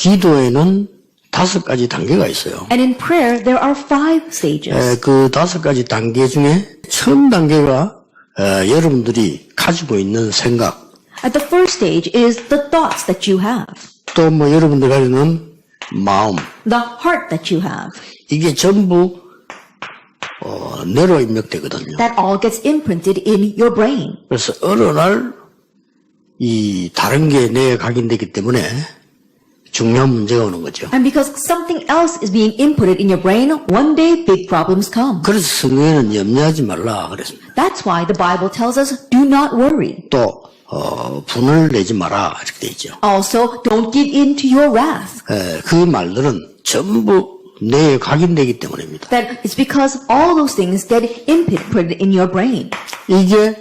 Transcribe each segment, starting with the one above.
기도에는 다섯 가지 단계가 있어요. And in prayer, there are five stages. 에, 그 다섯 가지 단계 중에 처음 단계가 에, 여러분들이 가지고 있는 생각, At the first stage is the thoughts that you have, 또 뭐 여러분들 가지고 있는 마음, the heart that you have. 이게 전부 어, 뇌로 입력되거든요. That all gets imprinted in your brain. 그래서 어느 날 이 다른 게 뇌에 각인되기 때문에 중요한 문제가 오는 거죠. And because something else is being inputted in your brain, one day big problems come. 그래서 성경에는 염려하지 말라 그랬습니다. That's why the Bible tells us do not worry. 또 어, 분을 내지 마라 이렇게 돼 있죠. Also, don't give in to your wrath. 에, 그 말들은 전부 뇌에 각인되기 때문입니다. That it's because all those things get imprinted in your brain. 이게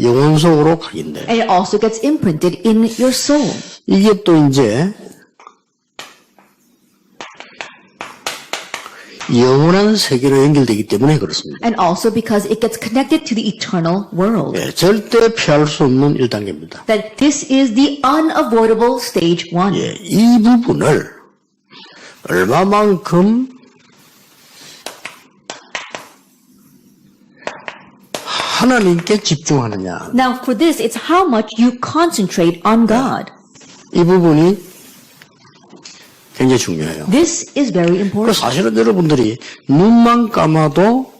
영혼 속으로 각인돼. And it also gets imprinted in your soul. 이게 또 이제 영원한 세계로 연결되기 때문에 그렇습니다. And also because it gets connected to the eternal world. 예, 절대 피할 수 없는 1단계입니다. That this is the unavoidable stage one. 예, 이 부분을 얼마만큼 하나님께 집중하느냐. Now, for this, it's how much you concentrate on God. 이 부분이 굉장히 중요해요. This is very 그 important. 사실은 여러분들이 눈만 감아도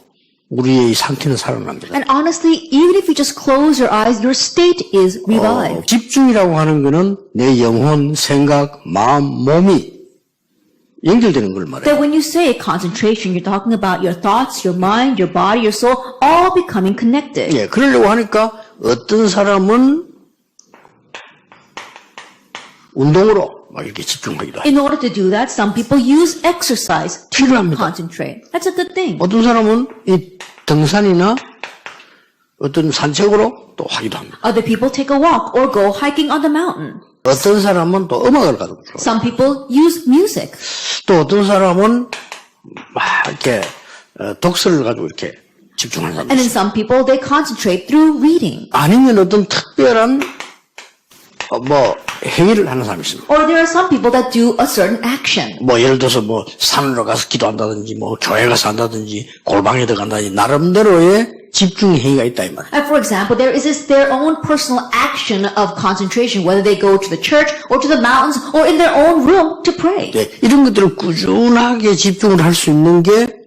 우리의 이 상태는 살아납니다. And honestly, even if you just close your eyes, your state is 어, revived. 집중이라고 하는 거는 내 영혼, 생각, 마음, 몸이 연결되는 걸 말해요. That when you say concentration, you're talking about your thoughts, your mind, your body, your soul, all becoming connected. 예, 그러려고 하니까 어떤 사람은 운동으로 막 이렇게 집중하기도 하고 In order to do that, some people use exercise to 필요합니다. concentrate. That's a good thing. 어떤 사람은 이 등산이나 어떤 산책으로 또 하기도 합니다. Other people take a walk or go hiking on the mountain. 어떤 사람은 또 음악을 가지고 들어. Some people use music. 또 어떤 사람은 막 이렇게 어, 독서를 가지고 이렇게 집중하는 사람. And in some people, they concentrate through reading. 아니면 어떤 특별한 어, 뭐 행위를 하는 사람이 있습니다. Or there are some people that do a certain action. 뭐 예를 들어서 뭐 산으로 가서 기도한다든지 뭐 교회 가서 한다든지 골방에 들어간다든지 나름대로의 집중 행위가 있다 이 말이에요. And for example, there is this their own personal action of concentration, whether they go to the church or to the mountains or in their own room to pray. 네, 이런 것들을 꾸준하게 집중을 할 수 있는 게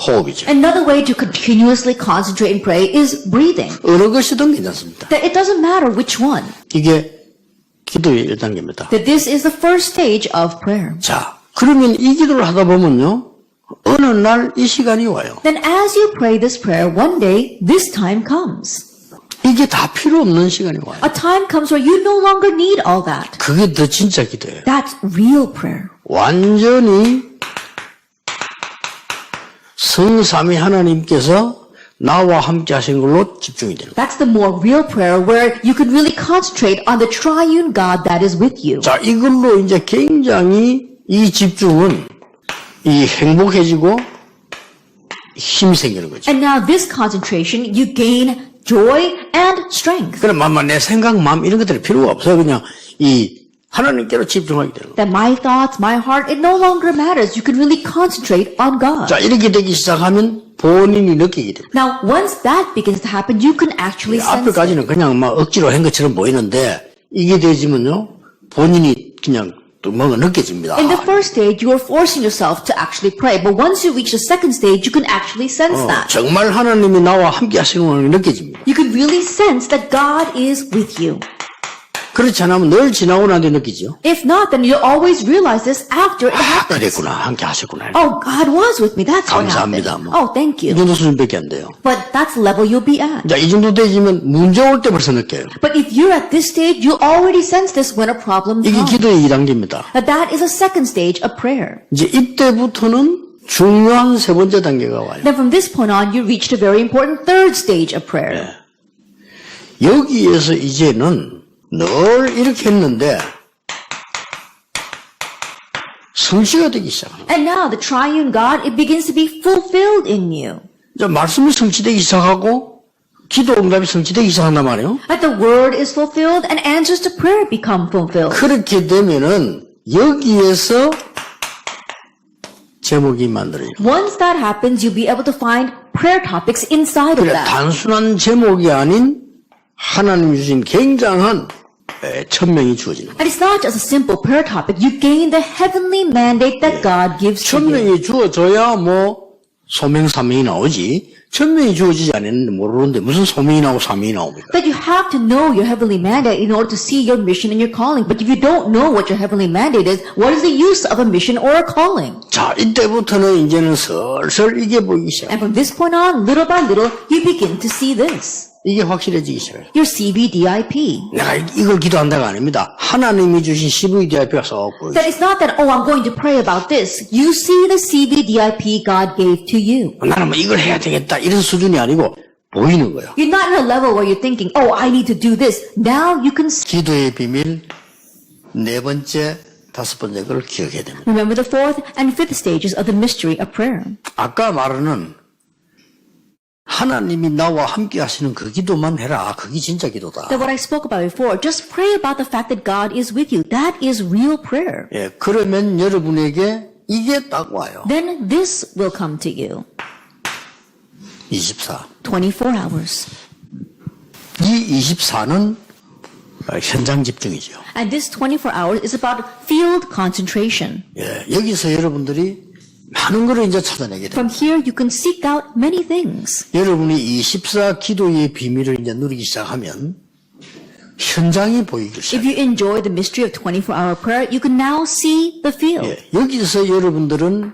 호흡이죠. Another way to continuously concentrate and pray is breathing. 어느 것이든 괜찮습니다. That it doesn't matter which one. 이게 기도의 1단계입니다. That this is the first stage of prayer. 자, 그러면 이 기도를 하다 보면요. 어느 날 이 시간이 와요. Then as you pray this prayer, one day this time comes. 이게 다 필요 없는 시간이 와요. A time comes where you no longer need all that. 그게 더 진짜 기도예요. That's real prayer. 완전히 성삼위 하나님께서 나와 함께 하신 걸로 집중이 거예요. That's the more real prayer where you can really concentrate on the triune God that is with you. 자, 이걸로 이제 굉장히 이 집중은 이 행복해지고 힘이 생기는 거죠. And now this concentration, you gain joy and strength. 그럼 아마 내 생각, 마음 이런 것들이 필요가 없어요. 그냥 이 하나님께로 집중하게 되는 거예요. That my thoughts, my heart, it no longer matters. You can really concentrate on God. 자, 이렇게 되기 시작하면 본인이 느끼게 돼요. Now, once that begins to happen, you can actually sense it. 앞에까지는 그냥 막 억지로 한 것처럼 보이는데 이게 되지면요 본인이 그냥 또 뭔가 느껴집니다. In the first stage, you are forcing yourself to actually pray. But once you reach the second stage, you can actually sense 어, that. 정말 하나님이 나와 함께 하시는 걸 느껴집니다. You can really sense that God is with you. 그렇지 않으면 늘 지나고 난 뒤에 느끼죠. If not, then you'll always realize this after it 아, happens. 그랬구나. 함께 하셨구나. Oh, God was with me. That's what happened. 감사합니다. 뭐. Oh, thank 이 you. 정도 수준밖에 안 돼요. But that's the level you'll be at. 자, 이 정도 되지면 문제 올 때 벌써 느껴요. But if you're at this stage, you already sense this when a problem 이게 comes. 기도의 2단계입니다. That that is a second stage of prayer. 이제 이때부터는 중요한 세 번째 단계가 와요. Then from this point on, you reached a very important third stage of prayer. 여기에서 이제는 늘 이렇게 했는데 성취가 되기 시작합니다. And now the triune God, it begins to be fulfilled in you. 이제 말씀이 성취되기 시작하고 기도 응답이 성취되기 시작한단 말이에요. That the word is fulfilled and answers to prayer become fulfilled. 그렇게 되면은 여기에서 제목이 만들어요. Once that happens, you'll be able to find prayer topics inside of 그래 that. 단순한 제목이 아닌 하나님 주신 굉장한 에, 천명이 주어지는 거예요. And it's not just a simple prayer topic. You gain the heavenly mandate that God gives to you. 천명이 주어져야 뭐 소명 사명이 나오지. 천명이 주어지지 않았는데 모르는데 무슨 소명이 나오고 사명이 나옵니까? That you have to know your heavenly mandate in order to see your mission and your calling. But if you don't know what your heavenly mandate is, what is the use of a mission or a calling? 자 이때부터는 이제는 슬슬 이게 보이기 시작. And from this point on, little by little, you begin to see this. 이게 확실해지기 시작해요. Your CVDIP. 내가 이걸 기도한다가 아닙니다. 하나님이 주신 CVDIP가 썩 보여. That it's not that, oh, I'm going to pray about this. You see the CVDIP God gave to you. 나는 뭐 이걸 해야 되겠다 이런 수준이 아니고 보이는 거예요. You're not in a level where you're thinking, oh, I need to do this. Now you can. 기도의 비밀 네 번째, 다섯 번째 걸 기억해야 됩니다. Remember the fourth and fifth stages of the mystery of prayer. 아까 말하는 하나님이 나와 함께 하시는 그 기도만 해라. 그게 진짜 기도다. That what I spoke about before, just pray about the fact that God is with you. That is real prayer. 예, 그러면 여러분에게 이게 딱 와요. Then this will come to you. 24. 24 hours. 이 24는 현장 집중이죠. And this 24 hours is about field concentration. 예, 여기서 여러분들이 많은 거를 이제 찾아내게 돼요. From here, you can seek out many things. 여러분이 24 기도의 비밀을 이제 누리기 시작하면 현장이 보이기 If 시작해요. you enjoy the mystery of 24 hour prayer, you can now see the field. 예, 여기서 여러분들은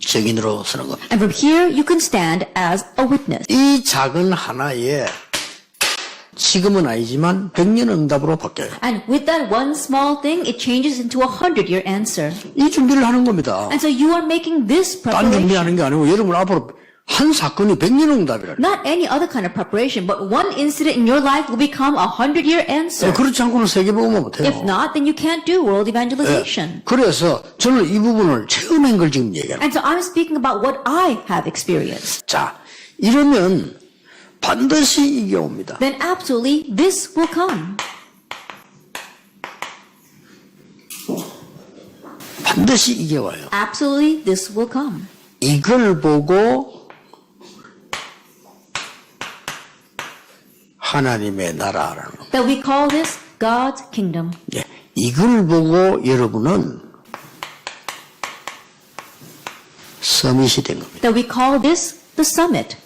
증인으로 서는 겁니다. And from here, you can stand as a witness. 이 작은 하나에 지금은 아니지만 백년 응답으로 바뀌어요. And with that one small thing, it changes into a hundred year answer. 이 준비를 하는 겁니다. And so you are making this 딴 preparation. 준비하는 게 아니고 여러분 앞으로 한 사건이 백년 응답이라. Not any other kind of preparation, but one incident in your life will become a hundred year answer. 그렇지 않고는 세계복음을 못해요. If not, then you can't do world evangelization. 그래서 저는 이 부분을 체험한 걸 지금 얘기합니다. And so I'm speaking about what I have experienced. 자, 이러면 반드시 이게 옵니다. Then absolutely this will come. 반드시 이게 와요. Absolutely this will come. 이걸 보고 하나님의 나라라는 거. That we call this God's kingdom. 예, 이걸 보고 여러분은 서밋이 된 겁니다. That we call this the summit.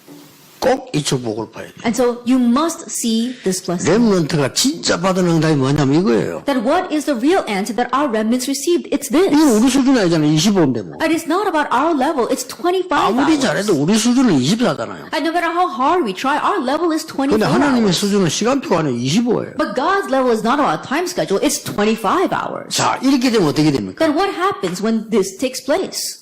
꼭 이쪽 복을 봐야 돼요. And so you must see this blessing. 렘런트가 진짜 받은 응답이 뭐냐면 이거예요. That what is the real answer that our remnants received? It's this. 이건 우리 수준이 아니잖아요. 25인데 뭐. And it's not about our level, it's 25 아무리 hours. 잘해도 우리 수준은 24잖아요. And no matter how hard we try, our level is 24 근데 하나님의 hours. 수준은 시간표 안에 25예요. But God's level is not about time schedule, it's 25 hours. 자, 이렇게 되면 어떻게 됩니까? Then what happens when this takes place?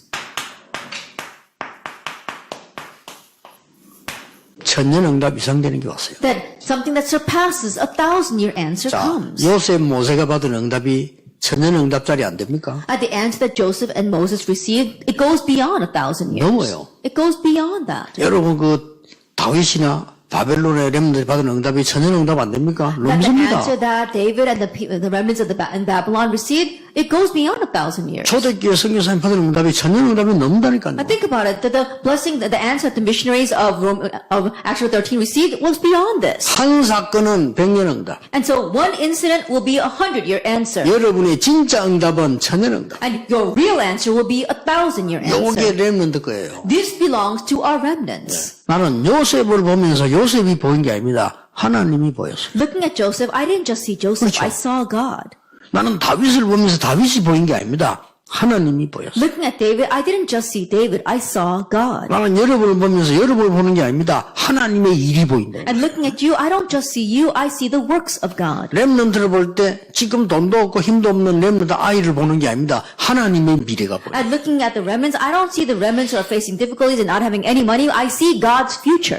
천년 응답 이상 되는 게 왔어요. That something that surpasses a thousand year answer 자, comes. 요셉 모세가 받은 응답이 천년 응답짜리 안 됩니까? At the answer that Joseph and Moses received, it goes beyond a thousand years. 넘어요. It goes beyond that. 여러분 그 다윗이나 바벨론의 렘들이 받은 응답이 천년 응답 안 됩니까? That the 넘습니다. answer that David and the, pe- the remnants of the Ba- in Babylon received, it goes beyond a thousand years. 초대교회 선교사님 받은 응답이 천년 응답이 넘는다니까요. I think about it, that the blessing, that the answer that the missionaries of Rome, of Acts 13 received was beyond this. 한 사건은 백년 응답. And so one incident will be a hundred year answer. 여러분의 진짜 응답은 천년 응답. And your real answer will be a thousand year 요게 answer. 렘런트 거예요. This belongs to our remnants. 나는 요셉을 보면서 요셉이 보인 게 아닙니다. 하나님이 보였어요. Looking at Joseph, I didn't just see Joseph, 그렇죠. I saw God. 나는 다윗을 보면서 다윗이 보인 게 아닙니다. 하나님이 보였어요. Looking at David, I didn't just see David, I saw God. 나는 여러분을 보면서 여러분을 보는 게 아닙니다. 하나님의 일이 보인다. And looking at you, I don't just see you, I see the works of God. 렘넌트를 볼 때 지금 돈도 없고 힘도 없는 렘넌트 아이를 보는 게 아닙니다. 하나님의 미래가 보여요. And looking at the remnants, I don't see the remnants who are facing difficulties and not having any money. I see God's future.